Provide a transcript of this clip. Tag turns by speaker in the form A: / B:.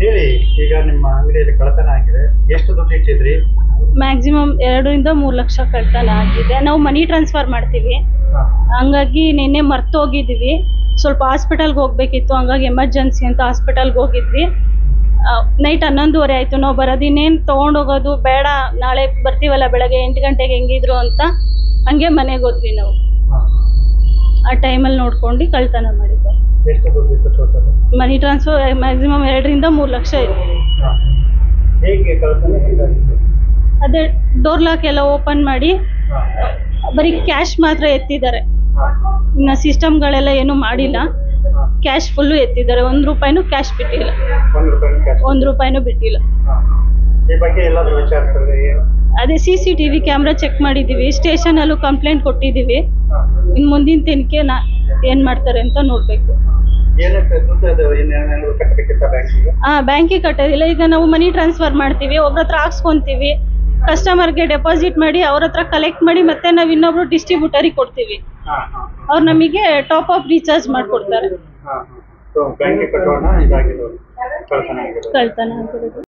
A: ಹೇಳಿ ಈಗ ನಿಮ್ಮ ಅಂಗಡಿಯಲ್ಲಿ ಕಳ್ಳತನ ಆಗಿದೆ. ಎಷ್ಟು ದುಡ್ಡು ಇಟ್ಟಿದ್ರಿ?
B: ಮ್ಯಾಕ್ಸಿಮಮ್ ಎರಡರಿಂದ ಮೂರು ಲಕ್ಷ ಕಳ್ತನ ಆಗಿದೆ. ನಾವು ಮನಿ ಟ್ರಾನ್ಸ್ಫರ್ ಮಾಡ್ತೀವಿ. ಹಂಗಾಗಿ ನಿನ್ನೆ ಮರ್ತೋಗಿದ್ವಿ ಸ್ವಲ್ಪ ಹಾಸ್ಪಿಟಲ್ಗೆ ಹೋಗ್ಬೇಕಿತ್ತು. ಹಂಗಾಗಿ ಎಮರ್ಜೆನ್ಸಿ ಅಂತ ಹಾಸ್ಪಿಟಲ್ಗೆ ಹೋಗಿದ್ವಿ. ನೈಟ್ ಹನ್ನೊಂದುವರೆ ಆಯಿತು. ನಾವು ಬರೋದಿನ್ನೇನು ತೊಗೊಂಡೋಗೋದು ಬೇಡ. ನಾಳೆ ಬರ್ತೀವಲ್ಲ ಬೆಳಗ್ಗೆ ಎಂಟು ಗಂಟೆಗೆ ಹೆಂಗಿದ್ರು ಅಂತ ಹಂಗೆ ಮನೆಗೆ ಹೋದ್ವಿ ನಾವು. ಆ ಟೈಮಲ್ಲಿ ನೋಡ್ಕೊಂಡು ಕಳ್ತನ ಮಾಡಿದ್ದು
A: ಎಷ್ಟು ದುಡ್ಡು ಟೋಟಲ್
B: ಮನಿ ಟ್ರಾನ್ಸ್ಫರ್ ಮ್ಯಾಕ್ಸಿಮಮ್ ಎರಡರಿಂದ ಮೂರು ಲಕ್ಷ ಇದೆ.
A: ಹೇಗೆ ಕಳ್ಳತನ ಹೇಗಾಗಿತ್ತು
B: ಅದೇ ಡೋರ್ ಲಾಕ್ ಎಲ್ಲ ಓಪನ್ ಮಾಡಿ ಬರೀ ಕ್ಯಾಶ್ ಮಾತ್ರ ಎತ್ತಿದ್ದಾರೆ. ಇನ್ನು ಸಿಸ್ಟಮ್ಗಳೆಲ್ಲ ಏನು ಮಾಡಿಲ್ಲ. ಕ್ಯಾಶ್ ಫುಲ್ಲು ಎತ್ತಿದ್ದಾರೆ. ಒಂದು ರೂಪಾಯಿನೂ ಕ್ಯಾಶ್ ಬಿಟ್ಟಿಲ್ಲ.
A: ಒಂದು ರೂಪಾಯಿ ಕ್ಯಾಶ್
B: ಒಂದು ರೂಪಾಯಿನೂ ಬಿಟ್ಟಿಲ್ಲ.
A: ಈ ಬಗ್ಗೆ ಎಲ್ಲಾದ್ರೂ ವಿಚಾರಿಸಿದ್ರೆ ಏನು?
B: ಅದೇ C C T V camera check ಮಾಡಿದ್ದೀವಿ ಸ್ಟೇಷನಲ್ಲೂ ಕಂಪ್ಲೇಂಟ್ ಕೊಟ್ಟಿದ್ದೀವಿ ಇನ್ನು ಮುಂದಿನ ತನಿಖೆ ನಾ ಏನು ಮಾಡ್ತಾರೆ ಅಂತ ನೋಡಬೇಕು. ಹಾ ಬ್ಯಾಂಕಿಗೆ ಕಟ್ಟೋದಿಲ್ಲ ಈಗ ನಾವು ಮನಿ ಟ್ರಾನ್ಸ್ಫರ್ ಮಾಡ್ತೀವಿ ಒಬ್ರ ಹತ್ರ ಹಾಕ್ಸ್ಕೊಂತೀವಿ ಕಸ್ಟಮರ್ಗೆ ಡೆಪಾಸಿಟ್ ಮಾಡಿ ಅವ್ರ ಹತ್ರ ಕಲೆಕ್ಟ್ ಮಾಡಿ ಮತ್ತೆ ನಾವು ಇನ್ನೊಬ್ರು ಡಿಸ್ಟ್ರಿಬ್ಯೂಟರಿಗೆ ಕೊಡ್ತೀವಿ. ಅವ್ರು ನಮಗೆ ಟಾಪ್ ಅಪ್ ರೀಚಾರ್ಜ್ ಮಾಡಿಕೊಡ್ತಾರೆ. ಕಳ್ತನ ಆಗಿರೋದು.